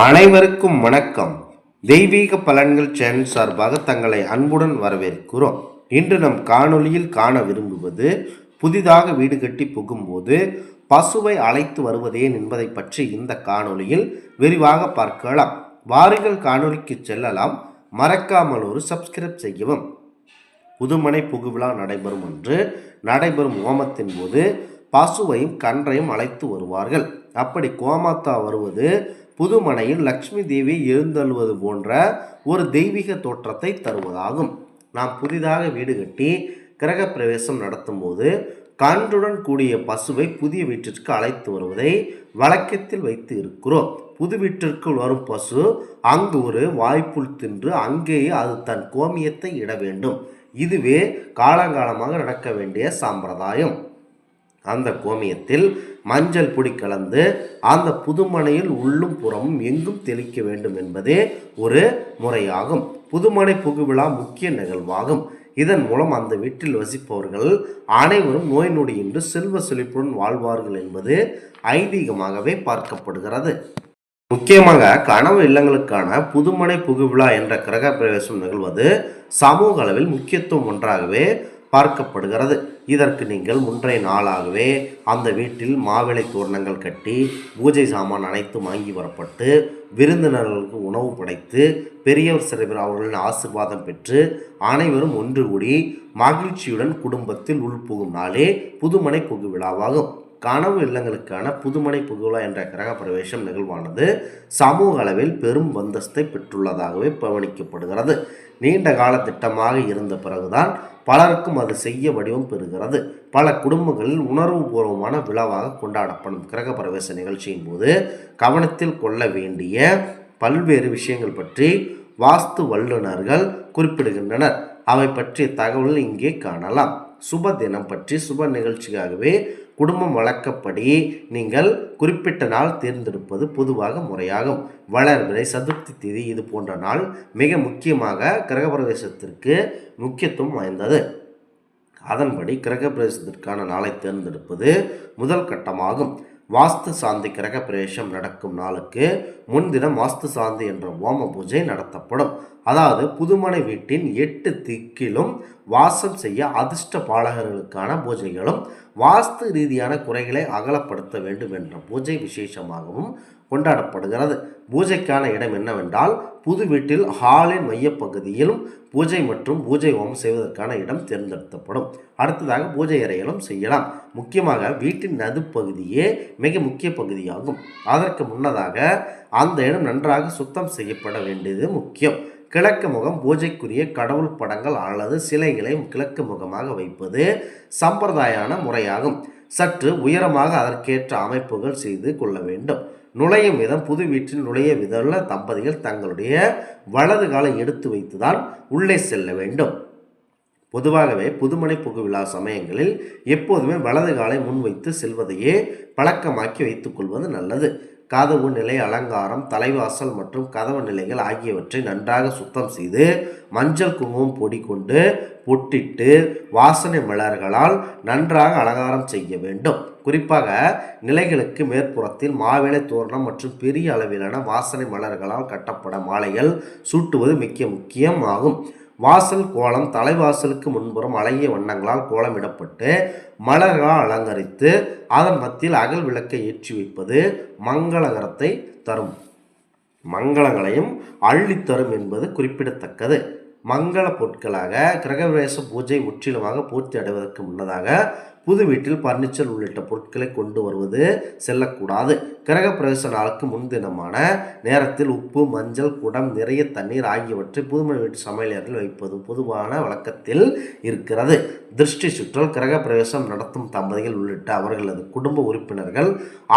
அனைவருக்கும் வணக்கம். தெய்வீக பலன்கள் சேனல் சார்பாக தங்களை அன்புடன் வரவேற்கிறோம். இன்று நம் காணொளியில் காண விரும்புவது புதிதாக வீடு கட்டி புகும்போது பசுவை அழைத்து வருவதேன் என்பதை பற்றி இந்த காணொளியில் விரிவாக பார்க்கலாம். வாருங்கள் காணொளிக்கு செல்லலாம். மறக்காமல் ஒரு சப்ஸ்கிரைப் செய்யவும். புதுமனை புகுவிழா நடைபெறும் என்று நடைபெறும் ஹோமத்தின் போது பசுவையும் கன்றையும் அழைத்து வருவார்கள். அப்படி கோமாத்தா வருவது புதுமனையில் லக்ஷ்மி தேவி எழுந்தள்ளுவது போன்ற ஒரு தெய்வீக தோற்றத்தை தருவதாகும். நாம் புதிதாக வீடு கட்டி கிரகப்பிரவேசம் நடத்தும்போது கன்றுடன் கூடிய பசுவை புதிய வீட்டிற்கு அழைத்து வருவதை வழக்கத்தில் வைத்து இருக்கிறோம். புது வீட்டிற்குள் வரும் பசு அங்கு ஒரு வாய்ப்புள் தின்று அங்கேயே அது தன் கோமியத்தை இட வேண்டும். இதுவே காலங்காலமாக நடக்க வேண்டிய சம்பிரதாயம். அந்த கோமியத்தில் மஞ்சள் பொடி கலந்து அந்த புதுமனையில் உள்ளும் புறமும் எங்கும் தெளிக்க வேண்டும் என்பதே ஒரு முறையாகும். புதுமனை புகுவிழா முக்கிய நிகழ்வாகும். இதன் மூலம் அந்த வீட்டில் வசிப்பவர்கள் அனைவரும் நோய் நொடியின்றி செல்வ செழிப்புடன் வாழ்வார்கள் என்பது ஐதீகமாகவே பார்க்கப்படுகிறது. முக்கியமாக கனவு இல்லங்களுக்கான புதுமனை புகுவிழா என்ற கிரக பிரவேசம் நிகழ்வது சமூக அளவில் முக்கியத்துவம் ஒன்றாகவே பார்க்கப்படுகிறது. இதற்கு நீங்கள் முன்றைய நாளாகவே அந்த வீட்டில் மாவிளை தோரணங்கள் கட்டி பூஜை சாமான் அனைத்தும் வாங்கி வரப்பட்டு விருந்தினர்களுக்கு உணவு படைத்து பெரியவர் சிறுவர் அவர்களின் ஆசிர்வாதம் பெற்று அனைவரும் ஒன்று கூடி மகிழ்ச்சியுடன் குடும்பத்தில் உள்புகும் நாளே புதுமனை புகு விழாவாகும். கனவு இல்லங்களுக்கான புதுமனை புகுவிழா என்ற கிரக பிரவேசம் நிகழ்வானது சமூக அளவில் பெரும் அந்தஸ்தை பெற்றுள்ளதாகவே கவனிக்கப்படுகிறது நீண்ட கால திட்டமாக இருந்த பிறகுதான் பலருக்கும் அது செய்ய வடிவம் பெறுகிறது. பல குடும்பங்களில் உணர்வுபூர்வமான விழாவாக கொண்டாடப்படும் கிரக பிரவேச நிகழ்ச்சியின் போது கவனத்தில் கொள்ள வேண்டிய பல்வேறு விஷயங்கள் பற்றி வாஸ்து வல்லுநர்கள் குறிப்பிடுகின்றனர். அவை பற்றிய தகவல் இங்கே காணலாம். சுப தினம் பற்றி சுப நிகழ்ச்சிக்காகவே குடும்பம் வழக்கப்படி நீங்கள் குறிப்பிட்ட நாள் தேர்ந்தெடுப்பது பொதுவாக முறையாகும். வளர்பிறை சதுர்த்தி திதி இது போன்ற நாள் மிக முக்கியமாக கிரகப்பிரவேசத்திற்கு முக்கியத்துவம் வாய்ந்தது. அதன்படி கிரகப்பிரவேசத்திற்கான நாளை தேர்ந்தெடுப்பது முதல் கட்டமாகும். வாஸ்து சாந்தி கிரக பிரவேசம் நடக்கும் நாளுக்கு முன்தினம் வாஸ்து சாந்தி என்ற ஓம பூஜை நடத்தப்படும். அதாவது புதுமனை வீட்டின் எட்டு திக்கிலும் வாசம் செய்ய அதிர்ஷ்ட பாலகர்களுக்கான பூஜைகளும் வாஸ்து ரீதியான குறைகளை அகலப்படுத்த வேண்டும் என்ற பூஜை விசேஷமாகவும் கொண்டாடப்படுகிறது. பூஜைக்கான இடம் என்னவென்றால் புது வீட்டில் ஹாலின் மையப்பகுதியிலும் பூஜை மற்றும் பூஜை ஹோமம் செய்வதற்கான இடம் தேர்ந்தெடுக்கப்படும். அடுத்ததாக பூஜை அறையிலும் செய்யலாம். முக்கியமாக வீட்டின் நதுப்பகுதியே மிக முக்கிய பகுதியாகும். அதற்கு முன்னதாக அந்த இடம் நன்றாக சுத்தம் செய்யப்பட வேண்டியது முக்கியம். கிழக்கு முகம் பூஜைக்குரிய கடவுள் படங்கள் அல்லது சிலைகளை கிழக்கு முகமாக வைப்பது சம்பிரதாயான முறையாகும். சற்று உயரமாக அதற்கேற்ற அமைப்புகள் செய்து கொள்ள வேண்டும். நுழையும் விதம் புது வீட்டில் நுழைய விதமுள்ள தம்பதிகள் தங்களுடைய வலது காலை எடுத்து வைத்துதான் உள்ளே செல்ல வேண்டும். பொதுவாகவே புதுமனை புகுவிழா சமயங்களில் எப்போதுமே வலது காலை முன்வைத்து செல்வதையே பழக்கமாக்கி வைத்துக்கொள்வது நல்லது. கதவு நிலை அலங்காரம் தலைவாசல் மற்றும் கதவு நிலைகள் ஆகியவற்றை நன்றாக சுத்தம் செய்து மஞ்சள் குங்குமம் பொடி கொண்டு பொட்டிட்டு வாசனை மலர்களால் நன்றாக அலங்காரம் செய்ய வேண்டும். குறிப்பாக நிலைகளுக்கு மேற்புறத்தில் மாவிளை தோரணம் மற்றும் பெரிய அளவிலான வாசனை மலர்களால் கட்டப்பட மாலைகள் சூட்டுவது மிக முக்கியம் ஆகும். வாசல் கோலம் தலைவாசலுக்கு முன்புறம் அழகிய வண்ணங்களால் கோலமிடப்பட்டு மலர்களால் அலங்கரித்து அதன் மத்தியில் அகல் விளக்கை ஏற்றி வைப்பது மங்களகரத்தை தரும். மங்களங்களையும் அள்ளித்தரும் என்பது குறிப்பிடத்தக்கது. மங்கள பொருட்களாக கிரகவேச பூஜை முற்றிலுமாக பூர்த்தி அடைவதற்கு முன்னதாக புது வீட்டில் பர்னிச்சர் உள்ளிட்ட பொருட்களை கொண்டு வருவது செல்லக்கூடாது. கிரக பிரவேச நாளுக்கு முன்தினமான நேரத்தில் உப்பு மஞ்சள் குடம் நிறைய தண்ணீர் ஆகியவற்றை புதுமண வீட்டு சமையலறையில் வைப்பது பொதுவான வழக்கத்தில் இருக்கிறது. திருஷ்டி சுற்றல் கிரக பிரவேசம் நடத்தும் தம்பதிகள் உள்ளிட்ட அவர்களது குடும்ப உறுப்பினர்கள்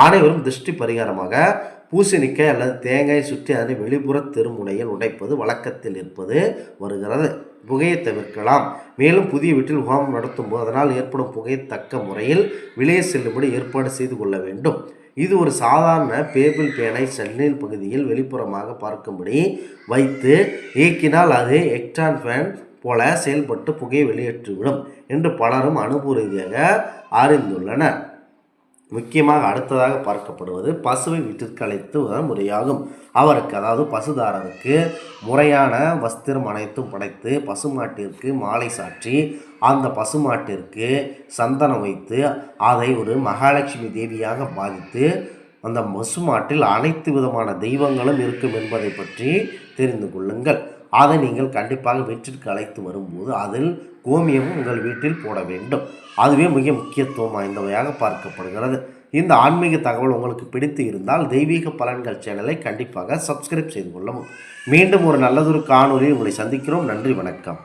அனைவரும் திருஷ்டி பரிகாரமாக பூசணிக்காய் அல்லது தேங்காய் சுற்றி அதனை வெளிப்புற திருமுனையில் உடைப்பது வழக்கத்தில் இருப்பது வருகிறது. புகையை தவிர்க்கலாம். மேலும் புதிய வீட்டில் ஹோமம் நடத்தும் போது அதனால் ஏற்படும் புகையை தக்க முறையில் வெளியே செல்லும்படி ஏற்பாடு செய்து கொள்ள வேண்டும். இது ஒரு சாதாரண பேபிள் பேனை செல்லில் பகுதியில் வெளிப்புறமாக பார்க்கும்படி வைத்து இயக்கினால் அது எக்டான் ஃபேன் போல செயல்பட்டு புகையை வெளியேற்றிவிடும் என்று பலரும் அனுபவ ரீதியாக அறிந்துள்ளனர். முக்கியமாக அடுத்ததாக பார்க்கப்படுவது பசுவை வீட்டிற்கு அழைத்து முறையாகும். அவருக்கு அதாவது பசுதாரருக்கு முறையான வஸ்திரம் அனைத்தும் படைத்து பசுமாட்டிற்கு மாலை சாற்றி அந்த பசுமாட்டிற்கு சந்தனம் வைத்து அதை ஒரு மகாலட்சுமி தேவியாக பாதித்து அந்த பசுமாட்டில் அனைத்து விதமான தெய்வங்களும் இருக்கும் என்பதை பற்றி தெரிந்து கொள்ளுங்கள். அதை நீங்கள் கண்டிப்பாக வீட்டிற்கு அழைத்து வரும்போது அதில் கோமியமும் உங்கள் வீட்டில் போட வேண்டும். அதுவே மிக முக்கியத்துவம் வாய்ந்தவையாக பார்க்கப்படுகிறது. இந்த ஆன்மீக தகவல் உங்களுக்கு பிடித்து இருந்தால் தெய்வீக பலன்கள் சேனலை கண்டிப்பாக சப்ஸ்கிரைப் செய்து கொள்ளவும். மீண்டும் ஒரு நல்லதொரு காணொலியில் உங்களை சந்திக்கிறோம். நன்றி வணக்கம்.